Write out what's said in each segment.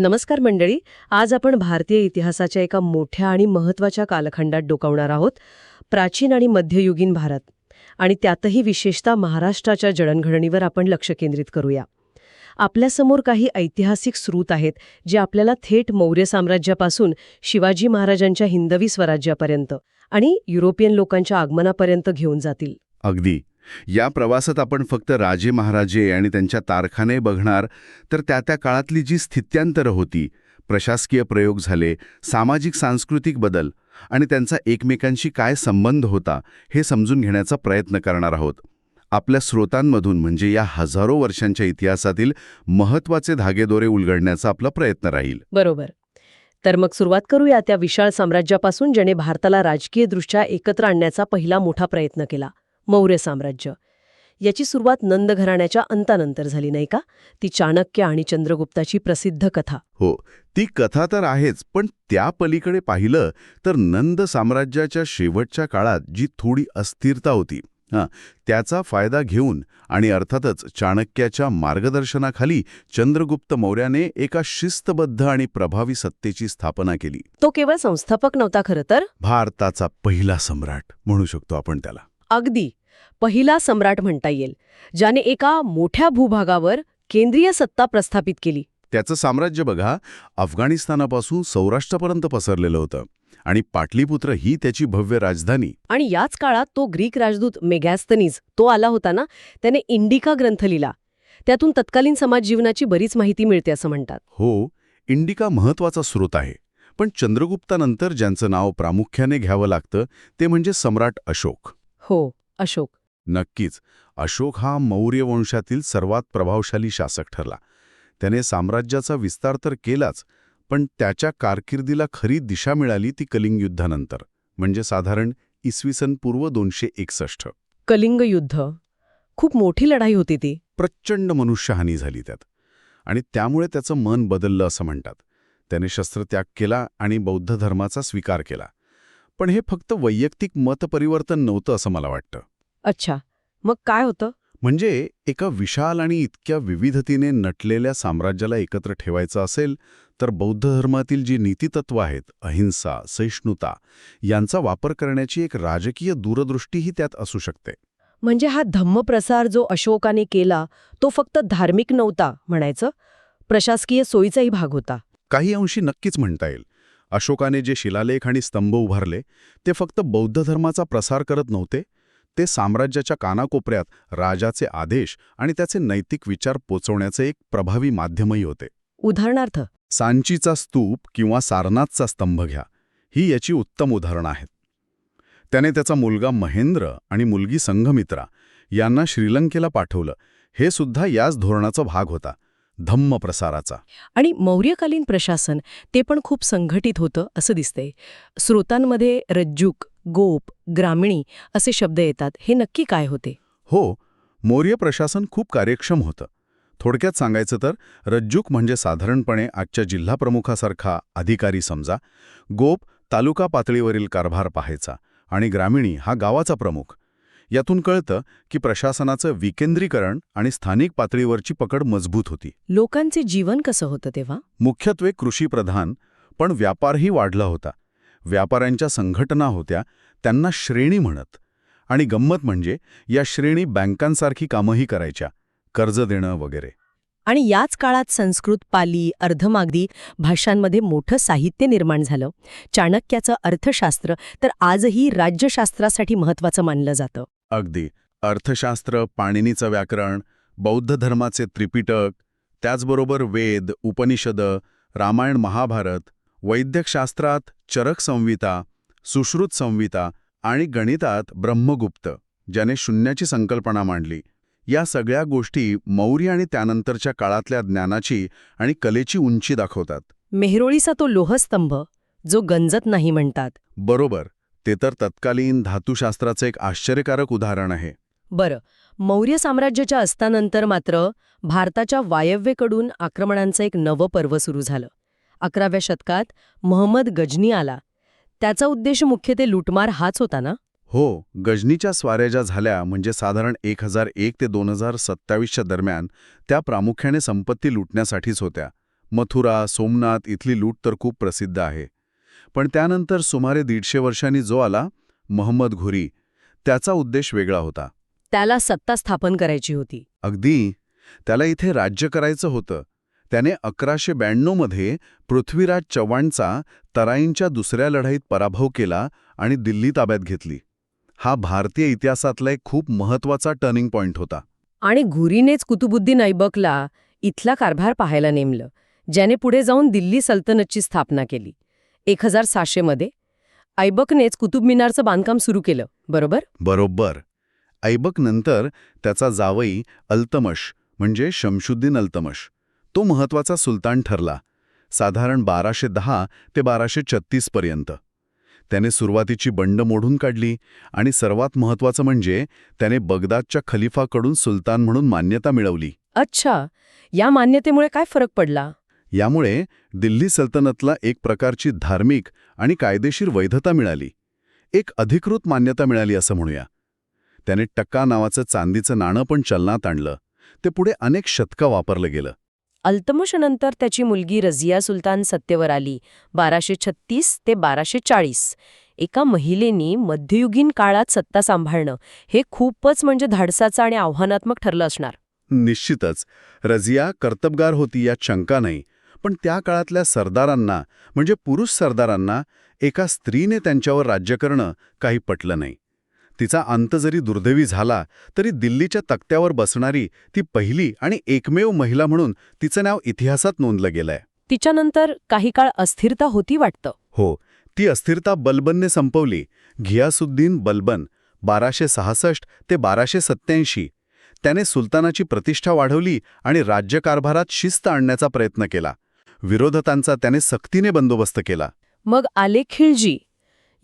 नमस्कार मंडळी आज आपण भारतीय इतिहासाच्या एका मोठ्या आणि महत्त्वाच्या कालखंडात डोकावणार आहोत प्राचीन आणि मध्ययुगीन भारत. आणि त्यातही विशेषतः महाराष्ट्राच्या जडणघडणीवर आपण लक्ष केंद्रित करूया. आपल्यासमोर काही ऐतिहासिक स्रोत आहेत जे आपल्याला थेट मौर्य साम्राज्यापासून शिवाजी महाराजांच्या हिंदवी स्वराज्यापर्यंत आणि युरोपियन लोकांच्या आगमनापर्यंत घेऊन जातील. अगदी. या प्रवासात आपण फक्त राजे महाराजे आणि त्यांच्या तारखाने बघणार तर त्या त्या काळातली जी स्थित्यांतरं होती प्रशासकीय प्रयोग झाले सामाजिक सांस्कृतिक बदल आणि त्यांचा एकमेकांशी काय संबंध होता हे समजून घेण्याचा प्रयत्न करणार आहोत. आपल्या स्रोतांमधून म्हणजे या हजारो वर्षांच्या इतिहासातील महत्त्वाचे धागेदोरे उलगडण्याचा आपला प्रयत्न राहील. बरोबर. तर मग सुरुवात करूया त्या विशाळ साम्राज्यापासून ज्याने भारताला राजकीयदृष्ट्या एकत्र आणण्याचा पहिला मोठा प्रयत्न केला. मौर्य साम्राज्य. याची सुरुवात नंद घराण्याच्या अंतानंतर झाली नाही का? ती चाणक्य आणि चंद्रगुप्ताची प्रसिद्ध कथा. हो ती कथा तर आहेच पण त्या पलीकडे पाहिलं तर नंद साम्राज्याच्या शेवटच्या काळात जी थोडी अस्थिरता होती हां त्याचा फायदा घेऊन आणि अर्थातच चाणक्याच्या मार्गदर्शनाखाली चंद्रगुप्त मौर्याने एका शिस्तबद्ध आणि प्रभावी सत्तेची स्थापना केली. तो केवळ संस्थापक नव्हता खरं तर? भारताचा पहिला सम्राट म्हणू शकतो आपण त्याला. अगदी. पहिला सम्राट म्हणता येईल ज्याने एका मोठ्या भूभागावर केंद्रीय सत्ता प्रस्थापित केली. त्याचं साम्राज्य बघा अफगाणिस्तानापासून सौराष्ट्रापर्यंत पसरलेलं होतं आणि पाटलीपुत्र ही त्याची भव्य राजधानी. आणि याच काळात तो ग्रीक राजदूत मेगॅस्तनीज तो आला होता ना त्याने इंडिका ग्रंथ लिहिला. त्यातून तत्कालीन समाज जीवनाची बरीच माहिती मिळते असं म्हणतात. हो इंडिका महत्त्वाचा स्रोत आहे पण चंद्रगुप्तानंतर ज्यांचं नाव प्रामुख्याने घ्यावं लागतं ते म्हणजे सम्राट अशोक. हो अशोक. नक्कीच अशोक हा मौर्य वंशातील सर्वात प्रभावशाली शासक ठरला. त्याने साम्राज्याचा विस्तार तर केलाच पण त्याच्या कारकिर्दीला खरी दिशा मिळाली ती कलिंग युद्धानंतर म्हणजे साधारण इसवी सन पूर्व दोनशे एकसष्ट कलिंग युद्ध खूप मोठी लढाई होती ती. प्रचंड मनुष्यहानी झाली त्यात. आणि त्यामुळे त्याचं मन बदललं असं म्हणतात. त्याने शस्त्रत्याग केला आणि बौद्ध धर्माचा स्वीकार केला. पण हे फक्त वैयक्तिक मतपरिवर्तन नव्हतं असं मला वाटतं. अच्छा. मग काय होतं? म्हणजे एका विशाल आणि इतक्या विविधतेने नटलेल्या साम्राज्याला एकत्र ठेवायचं असेल तर बौद्ध धर्मातील जी नीतितत्व आहेत अहिंसा सहिष्णुता यांचा वापर करण्याची एक राजकीय दूरदृष्टीही त्यात असू शकते. म्हणजे हा धम्मप्रसार जो अशोकाने केला तो फक्त धार्मिक नव्हता म्हणायचं? प्रशासकीय सोयीचाही भाग होता. काही अंशी नक्कीच म्हणता येईल. अशोकाने जे शिलालेख आणि स्तंभ उभारले ते फक्त बौद्ध धर्माचा प्रसार करत नव्हते ते साम्राज्याच्या कानाकोपऱ्यात राजाचे आदेश आणि त्याचे नैतिक विचार पोचवण्याचे एक प्रभावी माध्यमही होते. उदाहरणार्थ सांचीचा स्तूप किंवा सारनाथचा स्तंभ घ्या. ही याची उत्तम उदाहरणं आहेत. त्याने त्याचा मुलगा महेंद्र आणि मुलगी संघमित्रा यांना श्रीलंकेला पाठवलं. हे सुद्धा याच धोरणाचा भाग होता धम्म प्रसाराचा. आणि मौर्यकालीन प्रशासन ते पण खूप संघटित होतं असं दिसतंय. स्रोतांमध्ये रज्जुक गोप ग्रामीणी असे शब्द येतात. हे नक्की काय होते? हो मौर्य प्रशासन खूप कार्यक्षम होतं. थोडक्यात सांगायचं तर रज्जुक म्हणजे साधारणपणे आजच्या जिल्हाप्रमुखासारखा अधिकारी समजा गोप तालुका पातळीवरील कारभार पाहायचा आणि ग्रामीणी हा गावाचा प्रमुख. यातून कळतं की प्रशासनाचं विकेंद्रीकरण आणि स्थानिक पातळीवरची पकड मजबूत होती. लोकांचे जीवन कसं होतं तेव्हा? मुख्यत्वे कृषीप्रधान पण व्यापारही वाढला होता. व्यापाऱ्यांच्या संघटना होत्या त्यांना श्रेणी म्हणत. आणि गंमत म्हणजे या श्रेणी बँकांसारखी कामंही करायच्या कर्ज देणं वगैरे. आणि याच काळात संस्कृत पाली अर्धमागधी भाषांमध्ये मोठं साहित्य निर्माण झालं. चाणक्याचं अर्थशास्त्र तर आजही राज्यशास्त्रासाठी महत्वाचं मानलं जातं. अगदी. अर्थशास्त्र पाणिनीचं व्याकरण बौद्ध धर्माचे त्रिपिटक त्याचबरोबर वेद उपनिषद रामायण महाभारत वैद्यकशास्त्रात चरक संविता सुश्रुत संविता आणि गणितात ब्रह्मगुप्त ज्याने शून्याची संकल्पना मांडली. या सगळ्या गोष्टी मौर्य आणि त्यानंतरच्या काळातल्या ज्ञानाची आणि कलेची उंची दाखवतात. मेहरोळीचा तो लोहस्तंभ जो गंजत नाही म्हणतात. बरोबर ते तर तत्कालीन धातुशास्त्राचं एक आश्चर्यकारक उदाहरण आहे. बरं मौर्य साम्राज्याच्या अस्तानंतर मात्र भारताच्या वायव्येकडून आक्रमणांचं एक नवं पर्व सुरू झालं. अकराव्या शतकात महम्मद गजनी आला. त्याचा उद्देश मुख्य ते लुटमार हाच होता ना? हो गजनीच्या स्वाऱ्या ज्या झाल्या म्हणजे साधारण एक हजार एक ते दोन हजार सत्तावीसच्या दरम्यान त्या प्रामुख्याने संपत्ती लुटण्यासाठीच होत्या. मथुरा सोमनाथ इथली लूट तर खूप प्रसिद्ध आहे. पण त्यानंतर सुमारे दीडशे वर्षांनी जो आला मोहम्मद घुरी त्याचा उद्देश वेगळा होता. त्याला सत्ता स्थापन करायची होती. अगदी. त्याला इथे राज्य करायचं होतं. त्याने अकराशे ब्याण्णवमध्ये पृथ्वीराज चव्हाणचा तराईंच्या दुसऱ्या लढाईत पराभव केला आणि दिल्ली ताब्यात घेतली. हा भारतीय इतिहासातला एक खूप महत्त्वाचा टर्निंग पॉइंट होता. आणि घुरीनेच कुतुबुद्दीन ऐबकला इथला कारभार पाहायला नेमलं ज्याने पुढे जाऊन दिल्ली सल्तनतची स्थापना केली. एक हजार सहाशेमध्ये ऐबकनेच कुतुब मिनारचं बांधकाम सुरू केलं बरोबर? बरोबर. ऐबक नंतर त्याचा जावई अल्तमश म्हणजे शमशुद्दीन अल्तमश. तो महत्त्वाचा सुलतान ठरला साधारण बाराशे दहा ते बाराशे छत्तीस पर्यंत. त्याने सुरुवातीची बंड मोडून काढली आणि सर्वात महत्वाचं म्हणजे त्याने बगदादच्या खलिफाकडून सुलतान म्हणून मान्यता मिळवली. अच्छा या मान्यतेमुळे काय फरक पडला? यामुळे दिल्ली सल्तनतला एक प्रकारची धार्मिक आणि कायदेशीर वैधता मिळाली. एक अधिकृत मान्यता मिळाली असं म्हणूया. त्याने टक्का नावाचं चांदीचं नाणं पण चलनात आणलं. ते पुढे अनेक शतकं वापरलं गेलं. अल्तमशनंतर त्याची मुलगी रझिया सुलतान सत्तेवर आली बाराशे छत्तीस ते बाराशे चाळीस एका महिलेनी मध्ययुगीन काळात सत्ता सांभाळणं हे खूपच म्हणजे धाडसाचं आणि आव्हानात्मक ठरलं असणार. निश्चितच रझिया कर्तबगार होती यात शंका नाही पण त्या काळातल्या सरदारांना म्हणजे पुरुष सरदारांना एका स्त्रीने त्यांच्यावर राज्य करणं काही पटलं नाही. तिचा अंत जरी दुर्दैवी झाला तरी दिल्लीच्या तक्त्यावर बसणारी ती पहिली आणि एकमेव महिला म्हणून तिचं नाव इतिहासात नोंदलं गेलंय. तिच्यानंतर काही काळ अस्थिरता होती वाटतं. हो ती अस्थिरता बलबनने संपवली. घियासुद्दीन बलबन बाराशे सहासष्ट ते बाराशे सत्याऐंशी त्याने सुलतानाची प्रतिष्ठा वाढवली आणि राज्यकारभारात शिस्त आणण्याचा प्रयत्न केला. विरोधकांचा त्याने सक्तीने बंदोबस्त केला. मग आले खिलजी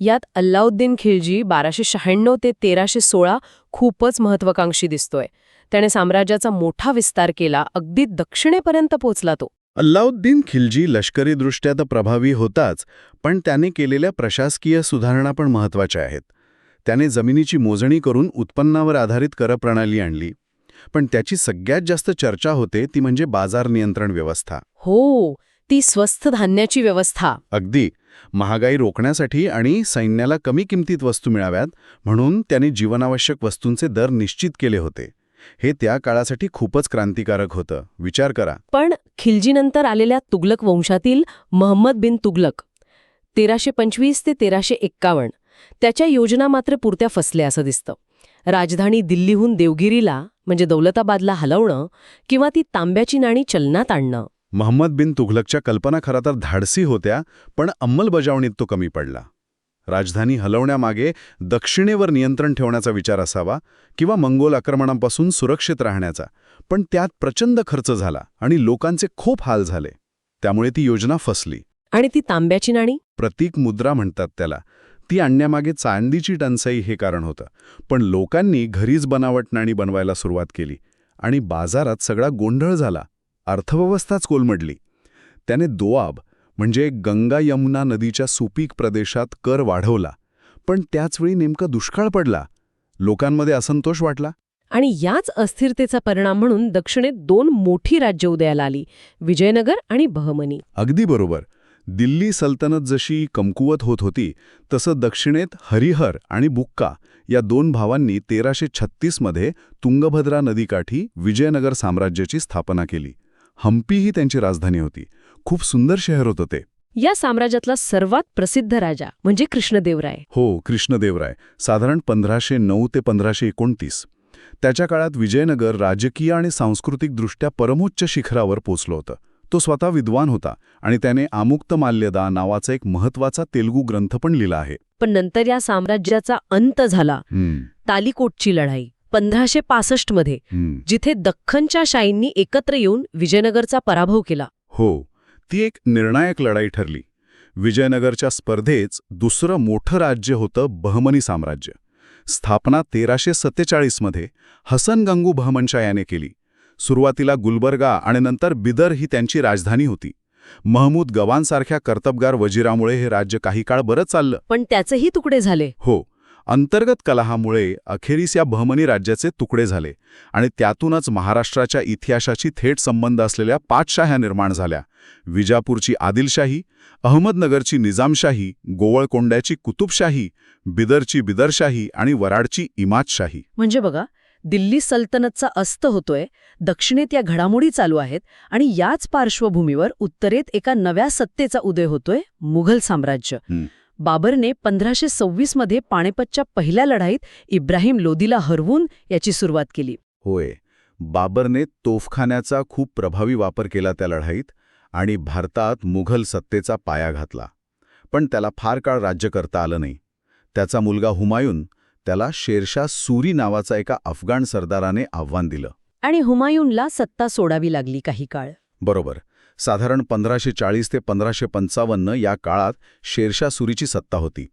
यात अल्लाउद्दीन खिलजी बाराशे शहाण्णव ते तेराशे सोळा खूपच महत्वाकांक्षी दिसतोय. त्याने साम्राज्याचा मोठा विस्तार केला अगदी दक्षिणेपर्यंत पोचला तो. अल्लाउद्दीन खिलजी लष्करीदृष्ट्या तर प्रभावी होताच पण त्याने केलेल्या प्रशासकीय सुधारणा पण महत्त्वाच्या आहेत. त्याने जमिनीची मोजणी करून उत्पन्नावर आधारित करप्रणाली आणली. पण त्याची सगळ्यात जास्त चर्चा होते ती म्हणजे बाजार नियंत्रण व्यवस्था. हो ती स्वस्थ धान्याची व्यवस्था. अगदी. महागाई रोखण्यासाठी आणि सैन्याला कमी किमतीत वस्तू मिळाव्यात म्हणून त्यांनी जीवनावश्यक वस्तूंचे दर निश्चित केले होते. हे त्या काळासाठी खूपच क्रांतिकारक होतं. विचार करा. पण खिलजीनंतर आलेल्या तुगलक वंशातील महम्मद बिन तुगलक तेराशे पंचवीस ते तेराशे एक्कावन्न त्याच्या योजना मात्र पुरत्या फसल्या असं दिसतं. राजधानी दिल्लीहून देवगिरीला म्हणजे दौलताबादला हलवणं किंवा ती तांब्याची नाणी चलनात आणणं महम्मद बिन तुघलकच्या कल्पना खरा तर धाडसी होत्या पण अंमलबजावणीत तो कमी पडला. राजधानी हलवण्यामागे दक्षिणेवर नियंत्रण ठेवण्याचा विचार असावा किंवा मंगोल आक्रमणापासून सुरक्षित राहण्याचा पण त्यात प्रचंड खर्च झाला आणि लोकांचे खूप हाल झाले. त्यामुळे ती योजना फसली. आणि ती तांब्याची नाणी? प्रतीक मुद्रा म्हणतात त्याला. ती आणण्यामागे चांदीची टंचाई हे कारण होतं पण लोकांनी घरीच बनावट नाणी बनवायला सुरुवात केली आणि बाजारात सगळा गोंधळ झाला. अर्थव्यवस्थाच कोलमडली. त्याने दोआब म्हणजे गंगा यमुना नदीच्या सुपीक प्रदेशात कर वाढवला पण त्याचवेळी नेमका दुष्काळ पडला. लोकांमध्ये असंतोष वाटला. आणि याच अस्थिरतेचा परिणाम म्हणून दक्षिणेत दोन मोठी राज्य उदयाला आली विजयनगर आणि बहमनी. अगदी बरोबर. दिल्ली सल्तनत जशी कमकुवत होत होती तसं दक्षिणेत हरिहर आणि बुक्का या दोन भावांनी तेराशे छत्तीसमध्ये तुंगभद्रा नदीकाठी विजयनगर साम्राज्याची स्थापना केली. हम्पी ही त्यांची राजधानी होती. खूप सुंदर शहर होतं ते. या साम्राज्यातला सर्वात प्रसिद्ध राजा म्हणजे कृष्णदेवराय. हो कृष्णदेवराय. साधारण पंधराशे नऊ ते पंधराशे एकोणतीस. त्याच्या काळात विजयनगर राजकीय आणि सांस्कृतिकदृष्ट्या परमोच्च शिखरावर पोचलं होतं. तो स्वतः विद्वान होता आणि त्याने आमुक्त माल्यदा नावाचा एक महत्त्वाचा तेलुगू ग्रंथ पण लिहिला आहे. पण नंतर या साम्राज्याचा अंत झाला. तालिकोटची लढाई. पंधराशे पासष्टमध्ये. जिथे दख्खनच्या शाहींनी एकत्र येऊन विजयनगरचा पराभव केला. हो ती एक निर्णायक लढाई ठरली. विजयनगरच्या स्पर्धेच दुसरं मोठं राज्य होतं बहमनी साम्राज्य. स्थापना तेराशे सत्तेचाळीसमध्ये हसन गंगू बहमनशाह याने केली. सुरुवातीला गुलबर्गा आणि नंतर बिदर ही त्यांची राजधानी होती. महमूद गवानसारख्या कर्तबगार वजिरामुळे हे राज्य काही काळ बरं चाललं. पण त्याचेही तुकडे झाले. हो अंतर्गत कलहामुळे अखेरीस या बहमनी राज्याचे तुकडे झाले आणि त्यातूनच महाराष्ट्राच्या इतिहासाशी थेट संबंध असलेल्या पाच शाह्या निर्माण झाल्या. विजापूरची आदिलशाही अहमदनगरची निजामशाही गोवळकोंड्याची कुतुबशाही बिदरची बिदरशाही आणि वराडची इमादशाही. म्हणजे बघा दिल्ली सल्तनतचा अस्त होतोय दक्षिणेत या घडामोडी चालू आहेत आणि याच पार्श्वभूमीवर उत्तरेत एका नव्या सत्तेचा उदय होतोय मुघल साम्राज्य. बाबरने पंधराशे सव्वीसमध्ये पाणेपतच्या पहिल्या लढाईत इब्राहिम लोदीला हरवून याची सुरुवात केली. होय बाबरने तोफखान्याचा खूप प्रभावी वापर केला त्या लढाईत आणि भारतात मुघल सत्तेचा पाया घातला. पण त्याला फार काळ राज्य करता आलं नाही. त्याचा मुलगा हुमायून त्याला शेरशाह सुरी नावाचा एका अफगाण सरदाराने आव्हान दिलं. आणि हुमायूनला सत्ता सोडावी लागली काही काळ. बरोबर साधारण पंधराशे चाळीस ते पंधराशे पंचावन्न या काळात शेरशाह सुरीची सत्ता होती.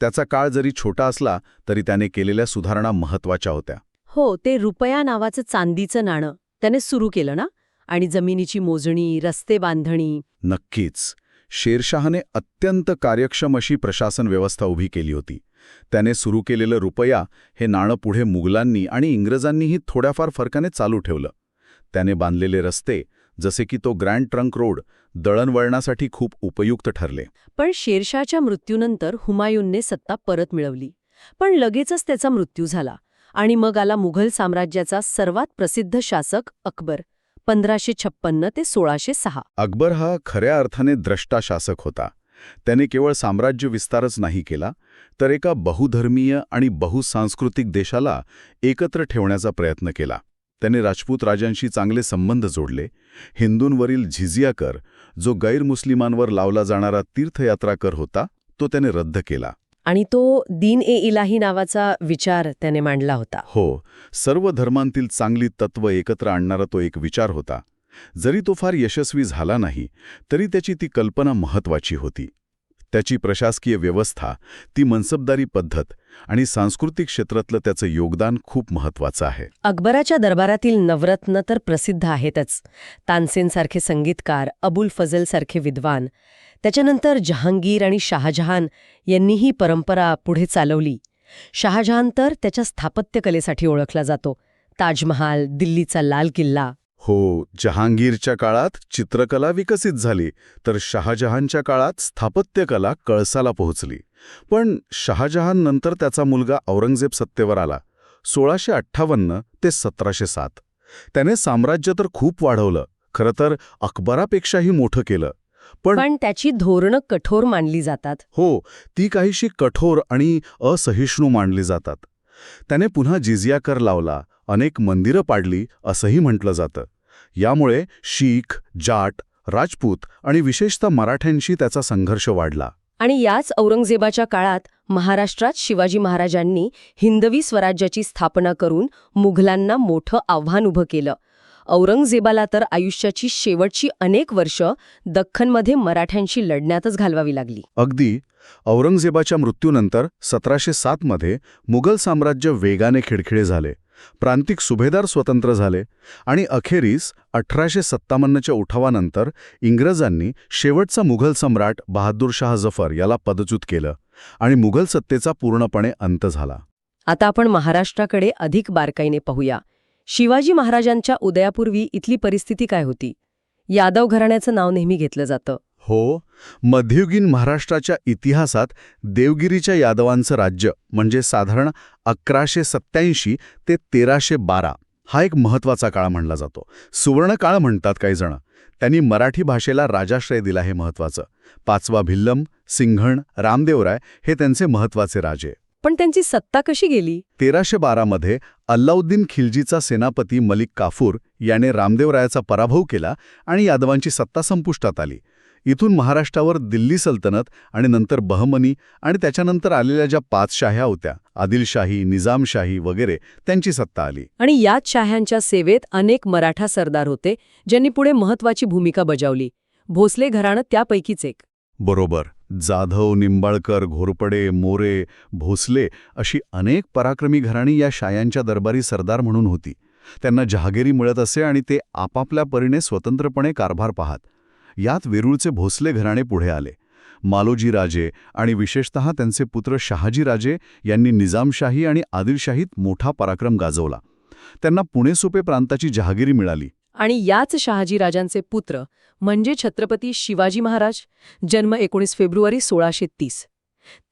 त्याचा काळ जरी छोटा असला तरी त्याने केलेल्या सुधारणा महत्त्वाच्या होत्या. हो ते रुपया नावाचं चांदीचं नाणं त्याने सुरू केलं ना? आणि जमिनीची मोजणी रस्ते बांधणी. नक्कीच. शेरशाहने अत्यंत कार्यक्षम अशी प्रशासन व्यवस्था उभी केली होती. त्याने सुरू केलेलं रुपया हे नाणं पुढे मुघलांनी आणि इंग्रजांनीही थोड्याफार फरकाने चालू ठेवलं. त्याने बांधलेले रस्ते जसे की तो ग्रँड ट्रंक रोड दळणवळणासाठी खूप उपयुक्त ठरले. पण शेरशाहच्या मृत्यूनंतर हुमायूनने सत्ता परत मिळवली. पण लगेचच त्याचा मृत्यू झाला आणि मग आला मुघल साम्राज्याचा सर्वात प्रसिद्ध शासक अकबर पंधराशे छप्पन्न ते सोळाशे सहा. अकबर हा खऱ्या अर्थाने द्रष्टा शासक होता. त्याने केवळ साम्राज्य विस्तारच नाही केला तर एका बहुधर्मीय आणि बहुसांस्कृतिक देशाला एकत्र ठेवण्याचा प्रयत्न केला. त्याने राजपूत राजांशी चांगले संबंध जोडले. हिंदूंवरील झिझिया कर जो गैरमुस्लिमांवर लावला जाणारा तीर्थयात्रा कर होता तो त्याने रद्द केला. आणि तो दीन ए इलाही नावाचा विचार त्याने मांडला होता. हो सर्व धर्मांतील चांगली तत्व एकत्र आणणारा तो एक विचार होता. जरी तो फार यशस्वी झाला नाही तरी त्याची ती कल्पना महत्वाची होती. त्याची प्रशासकीय व्यवस्था ती मनसबदारी पद्धत आणि सांस्कृतिक क्षेत्रातलं त्याचं योगदान खूप महत्वाचं आहे. अकबराच्या दरबारातील नवरत्न तर प्रसिद्ध आहेतच. तानसेनसारखे संगीतकार अबुल फजलसारखे विद्वान त्याच्यानंतर जहांगीर आणि शहाजहान यांनी ही परंपरा पुढे चालवली. शहाजहान तर त्याच्या स्थापत्यकलेसाठी ओळखला जातो. ताजमहाल दिल्लीचा लाल किल्ला. हो जहांगीरच्या काळात चित्रकला विकसित झाली तर शहाजहानच्या काळात स्थापत्यकला कळसाला पोहोचली. पण शहाजहान नंतर त्याचा मुलगा औरंगजेब सत्तेवर आला सोळाशे अठ्ठावन्न ते सतराशे सात. त्याने साम्राज्य तर खूप वाढवलं खरं तर अकबरापेक्षाही मोठं केलं पण पण त्याची धोरणं कठोर मानली जातात. हो ती काहीशी कठोर आणि असहिष्णू मानली जातात. त्याने पुन्हा जिझिया कर लावला अनेक मंदिरं पाडली असंही म्हटलं जातं. यामुळे शीख जाट राजपूत आणि विशेषतः मराठ्यांशी त्याचा संघर्ष वाढला. आणि याच औरंगजेबाच्या काळात महाराष्ट्रात शिवाजी महाराजांनी हिंदवी स्वराज्याची स्थापना करून मुघलांना मोठं आव्हान उभं केलं. औरंगजेबाला तर आयुष्याची शेवटची अनेक वर्ष दख्खनमध्ये मराठ्यांशी लढण्यातच घालवावी लागली. अगदी औरंगजेबाच्या मृत्यूनंतर सतराशे सातमध्ये मुघल साम्राज्य वेगाने खिळखिळे झाले. प्रांतिक सुभेदार स्वतंत्र झाले आणि अखेरीस अठराशे सत्तावन्नच्या उठावानंतर इंग्रजांनी शेवटचा मुघल सम्राट बहादूर शाह जफर याला पदच्युत केलं आणि मुघल सत्तेचा पूर्णपणे अंत झाला. आता आपण महाराष्ट्राकडे अधिक बारकाईने पाहूया. शिवाजी महाराजांच्या उदयापूर्वी इथली परिस्थिती काय होती? यादव घराण्याचं नाव नेहमी घेतलं जातं. हो मध्ययुगीन महाराष्ट्राच्या इतिहासात देवगिरीच्या यादवांचं राज्य म्हणजे साधारण अकराशे सत्याऐंशी ते तेराशे बारा हा एक महत्त्वाचा काळ म्हणला जातो. सुवर्णकाळ म्हणतात काही जण. त्यांनी मराठी भाषेला राजाश्रय दिला हे महत्वाचं पाचवा भिल्लम सिंघण रामदेवराय हे त्यांचे महत्त्वाचे राजे. पण त्यांची सत्ता कशी गेली? तेराशे बारामध्ये अल्लाउद्दीन खिलजीचा सेनापती मलिक काफूर याने रामदेवरायाचा पराभव केला आणि यादवांची सत्ता संपुष्टात आली. इथून महाराष्ट्रावर दिल्ली सल्तनत आणि नंतर बहमनी आणि त्याच्यानंतर आलेल्या ज्या पाच शाह्या होत्या आदिलशाही निजामशाही वगैरे त्यांची सत्ता आली. आणि याच शाह्यांच्या सेवेत अनेक मराठा सरदार होते ज्यांनी पुढे महत्वाची भूमिका बजावली. भोसले घराणं त्यापैकीच एक. बरोबर. जाधव निंबाळकर घोरपडे मोरे भोसले अशी अनेक पराक्रमी घराणी या शायांच्या दरबारी सरदार म्हणून होती. त्यांना जहागिरी मिळत असे आणि ते आपापल्या परीने स्वतंत्रपणे कारभार पाहत. यात वेरूळचे भोसले घराणे पुढे आले. मालोजी राजे आणि विशेषतः त्यांचे पुत्र शहाजी राजे यांनी निजामशाही आणि आदिलशाहीत मोठा पराक्रम गाजवला. त्यांना पुणे सुपे प्रांताची जहागिरी मिळाली. आणि याच शहाजीराजांचे पुत्र म्हणजे छत्रपती शिवाजी महाराज जन्म एकोणीस फेब्रुवारी सोळाशे तीस.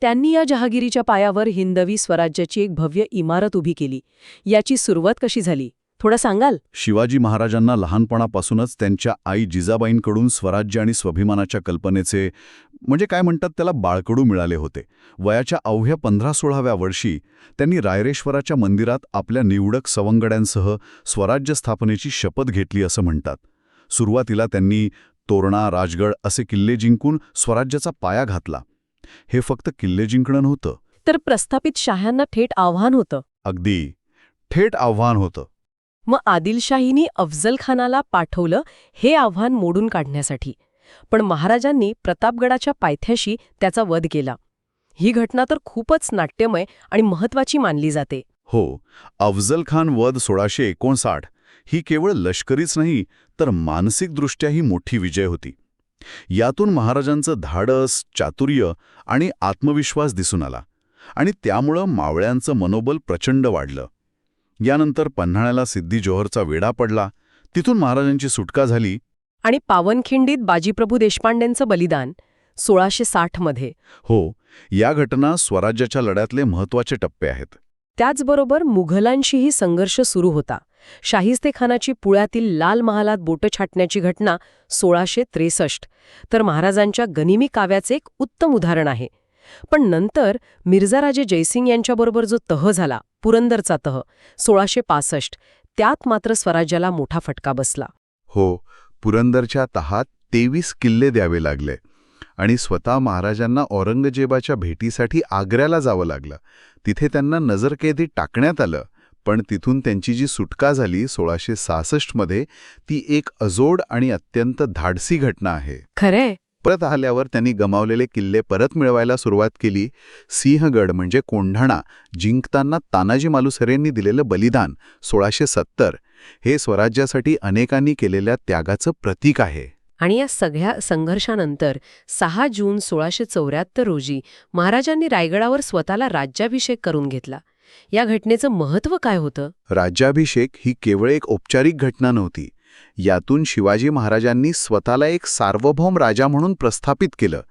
त्यांनी या जहागिरीच्या पायावर हिंदवी स्वराज्याची एक भव्य इमारत उभी केली. याची सुरुवात कशी झाली? थोडं सांगाल? शिवाजी महाराजांना लहानपणापासूनच त्यांच्या आई जिजाबाईंकडून स्वराज्य आणि स्वाभिमानाच्या कल्पनेचे म्हणजे काय म्हणतात त्याला बाळकडू मिळाले होते. वयाच्या अवघ्या पंधरा सोळाव्या वर्षी त्यांनी रायरेश्वराच्या मंदिरात आपल्या निवडक सवंगड्यांसह स्वराज्य स्थापनेची शपथ घेतली असं म्हणतात. सुरुवातीला त्यांनी तोरणा राजगड असे किल्ले जिंकून स्वराज्याचा पाया घातला. हे फक्त किल्ले जिंकणं नव्हतं. तर प्रस्थापित शाह्यांना थेट आव्हान होतं. अगदी. थेट आव्हान होतं. मग आदिलशाहीने अफजलखानाला पाठवलं हे आव्हान मोडून काढण्यासाठी. पण महाराजांनी प्रतापगडाच्या पायथ्याशी त्याचा वध केला. ही घटना तर खूपच नाट्यमय आणि महत्वाची मानली जाते. हो अफजल खान वध सोळाशे एकोणसाठ ही केवळ लष्करीच नाही तर मानसिकदृष्ट्याही मोठी विजय होती. यातून महाराजांचं धाडस चातुर्य आणि आत्मविश्वास दिसून आला आणि त्यामुळं मावळ्यांचं मनोबल प्रचंड वाढलं. यानंतर पन्हाळ्याला सिद्धी जोहरचा वेढा पडला. तिथून महाराजांची सुटका झाली. आणि पावनखिंडीत बाजीप्रभू देशपांडेंचं बलिदान सोळाशे साठमध्ये हो या घटना स्वराज्याच्या लढ्यातले महत्त्वाचे टप्पे आहेत. त्याचबरोबर मुघलांशीही संघर्ष सुरू होता. शाहिस्तेखानाची पुण्यातील लाल महालात बोटं छाटण्याची घटना सोळाशे त्रेसष्ट. तर महाराजांच्या गनिमी काव्याचे एक उत्तम उदाहरण आहे. पण नंतर मिर्झाराजे जयसिंग यांच्याबरोबर जो तह झाला पुरंदरचा तह सोळाशे पासष्ट त्यात मात्र स्वराज्याला मोठा फटका बसला. हो पुरंदरच्या तहात तेवीस किल्ले द्यावे लागले आणि स्वतः महाराजांना औरंगजेबाच्या भेटीसाठी आग्र्याला जावं लागलं. तिथे त्यांना नजरकैदी टाकण्यात आलं पण तिथून त्यांची जी सुटका झाली सोळाशे सहासष्टमध्ये ती एक अजोड आणि अत्यंत धाडसी घटना आहे. खरे परत आल्यावर त्यांनी गमावलेले किल्ले परत मिळवायला सुरुवात केली. सिंहगड म्हणजे कोंढाणा जिंकताना तानाजी मालुसरेंनी दिलेलं बलिदान सोळाशे सत्तर. हे स्वराज्यासाठी अनेकांनी केलेल्या त्यागाचं प्रतीक आहे. आणि या सगळ्या संघर्षानंतर सहा जून सोळाशे चौऱ्याहत्तर रोजी महाराजांनी रायगडावर स्वतःला राज्याभिषेक करून घेतला. या घटनेचं महत्त्व काय होतं? राज्याभिषेक ही केवळ एक औपचारिक घटना नव्हती. यातून शिवाजी महाराजांनी स्वतःला एक सार्वभौम राजा म्हणून प्रस्थापित केलं.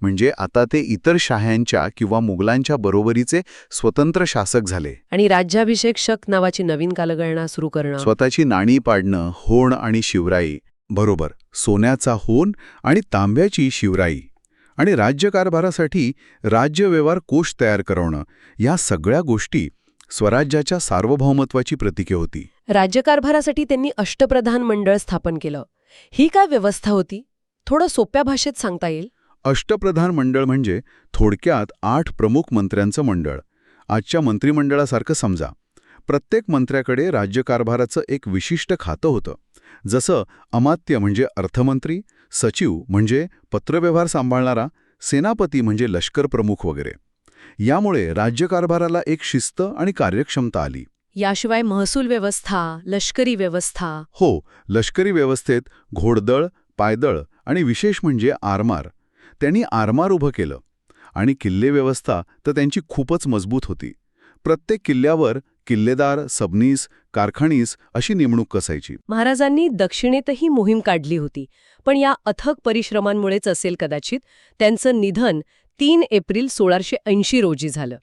म्हणजे आता ते इतर शाह्यांच्या किंवा मुघलांच्या बरोबरीचे स्वतंत्र शासक झाले. आणि राज्याभिषेक शक नावाची नवीन कालगणना सुरू करणं. स्वतःची नाणी पाडणं होण आणि शिवराई. बरोबर सोन्याचा होन आणि तांब्याची शिवराई. आणि राज्यकारभारासाठी राज्यव्यवहार कोश तयार करवणं या सगळ्या गोष्टी स्वराज्याच्या सार्वभौमत्वाची प्रतीके होती. राज्यकारभारासाठी त्यांनी अष्टप्रधान मंडळ स्थापन केलं. ही काय व्यवस्था होती? थोडं सोप्या भाषेत सांगता येईल? अष्टप्रधान मंडळ म्हणजे थोडक्यात आठ प्रमुख मंत्र्यांचं मंडळ. आजच्या मंत्रिमंडळासारखं समजा. प्रत्येक मंत्र्याकडे राज्यकारभाराचं एक विशिष्ट खातं होतं. जसं अमात्य म्हणजे अर्थमंत्री सचिव म्हणजे पत्रव्यवहार सांभाळणारा सेनापती म्हणजे लष्कर प्रमुख वगैरे. यामुळे राज्यकारभाराला एक शिस्त आणि कार्यक्षमता आली. याशिवाय महसूल व्यवस्था लष्करी व्यवस्था. हो लष्करी व्यवस्थेत घोडदळ पायदळ आणि विशेष म्हणजे आरमार. त्यांनी आरमार उभं केलं आणि किल्ले व्यवस्था तर त्यांची खूपच मजबूत होती. प्रत्येक किल्ल्यावर किल्लेदार सबनीस कारखानीस अशी नेमणूक कसायची. महाराजांनी दक्षिणेतही मोहीम काढली होती पण या अथक परिश्रमांमुळेच असेल कदाचित त्यांचं निधन तीन एप्रिल सोळाशे ऐंशी रोजी झालं.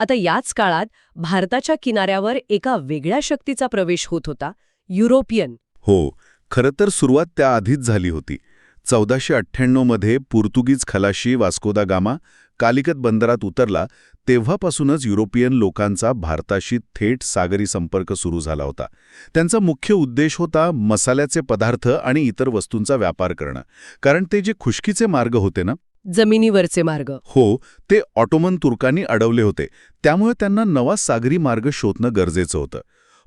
आता याच काळात भारताच्या किनाऱ्यावर एका वेगळ्या शक्तीचा प्रवेश होत होता युरोपियन. हो खरं तर सुरुवात त्याआधीच झाली होती. चौदाशे अठ्ठ्याण्णवमध्ये पोर्तुगीज खलाशी वास्कोदा गामा कालिकत बंदरात उतरला तेव्हापासूनच युरोपियन लोकांचा भारताशी थेट सागरी संपर्क सुरू झाला होता. त्यांचा मुख्य उद्देश होता मसाल्याचे पदार्थ आणि इतर वस्तूंचा व्यापार करणं. कारण ते जे खुशकीचे मार्ग होते ना जमिनीवरचे मार्ग. हो ते ऑटोमन तुर्कांनी अडवले होते. त्यामुळे त्यांना नवा सागरी मार्ग शोधणं गरजेचं होतं.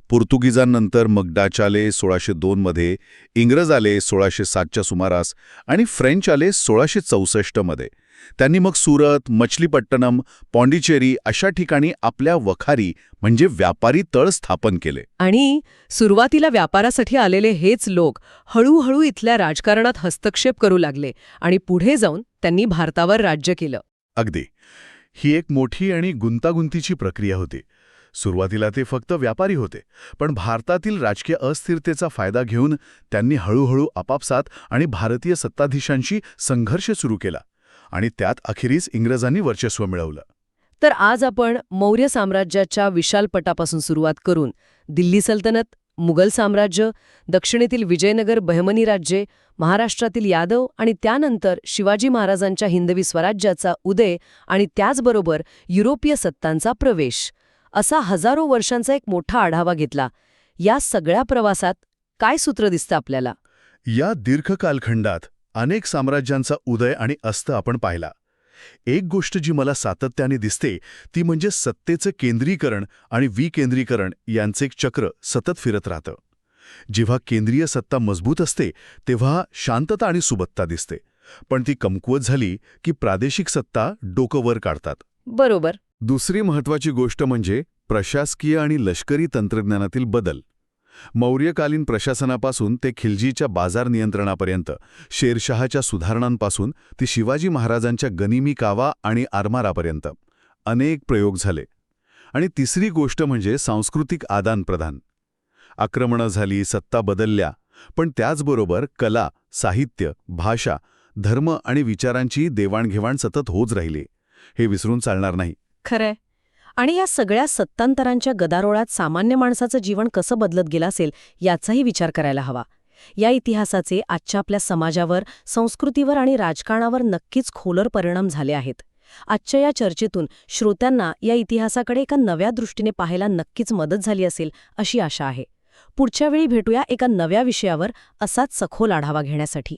पोर्तुगीजांनंतर मग डाच आले सोळाशे दोनमध्ये इंग्रज आले सोळाशे सातच्या सुमारास आणि फ्रेंच आले सोळाशे चौसष्टमध्ये त्यांनी मग सुरत मछलीपट्टणम पॉंडिचेरी अशा ठिकाणी आपल्या वखारी म्हणजे व्यापारी तळ स्थापन केले. आणि सुरुवातीला व्यापारासाठी आलेले हेच लोक हळूहळू इथल्या राजकारणात हस्तक्षेप करू लागले आणि पुढे जाऊन त्यांनी भारतावर राज्य केलं. अगदी. ही एक मोठी आणि गुंतागुंतीची प्रक्रिया होती. सुरुवातीला ते फक्त व्यापारी होते पण भारतातील राजकीय अस्थिरतेचा फायदा घेऊन त्यांनी हळूहळू आपापसात आणि भारतीय सत्ताधीशांशी संघर्ष सुरू केला आणि त्यात अखेरीस इंग्रजांनी वर्चस्व मिळवलं. तर आज आपण मौर्य साम्राज्याच्या विशाल पटापासून सुरुवात करून दिल्ली सल्तनत मुघल साम्राज्य दक्षिणेतील विजयनगर बहमनी राज्ये महाराष्ट्रातील यादव आणि त्यानंतर शिवाजी महाराजांच्या हिंदवी स्वराज्याचा उदय आणि त्याचबरोबर युरोपीय सत्तांचा प्रवेश. असा हजारो वर्षांचा एक मोठा आढावा घेतला. या सगळ्या प्रवासात काय सूत्र दिसतं आपल्याला? या दीर्घ कालखंडात अनेक साम्राज्यांचा उदय आणि अस्त आपण पाहिला. एक गोष्ट जी मला सातत्याने दिसते ती म्हणजे सत्तेचं केंद्रीकरण आणि विकेंद्रीकरण यांचे एक चक्र सतत फिरत राहतं. जेव्हा केंद्रीय सत्ता मजबूत असते तेव्हा शांतता आणि सुबत्ता दिसते. पण ती कमकुवत झाली की प्रादेशिक सत्ता डोकं वर काढतात. बरोबर. दुसरी महत्वाची गोष्ट म्हणजे प्रशासकीय आणि लष्करी तंत्रज्ञानातील बदल. मौर्यकालीन प्रशासनापासून ते खिलजीच्या बाजार नियंत्रणापर्यंत शेरशहाच्या सुधारणांपासून ते शिवाजी महाराजांच्या गनिमी कावा आणि आरमारापर्यंत अनेक प्रयोग झाले. आणि तिसरी गोष्ट म्हणजे सांस्कृतिक आदानप्रदान. आक्रमणं झाली सत्ता बदलल्या पण त्याचबरोबर कला साहित्य भाषा धर्म आणि विचारांची देवाणघेवाण सतत होत राहिली. हे विसरून चालणार नाही. खरंय. आणि या सगळ्या सत्तांतरांच्या गदारोळात सामान्य माणसाचं जीवन कसं बदलत गेलं असेल याचाही विचार करायला हवा. या इतिहासाचे आजच्या आपल्या समाजावर संस्कृतीवर आणि राजकारणावर नक्कीच खोलर परिणाम झाले आहेत. आजच्या या चर्चेतून श्रोत्यांना या इतिहासाकडे एका नव्या दृष्टीने पाहायला नक्कीच मदत झाली असेल अशी आशा आहे. पुढच्या वेळी भेटूया एका नव्या विषयावर असाच सखोल आढावा घेण्यासाठी.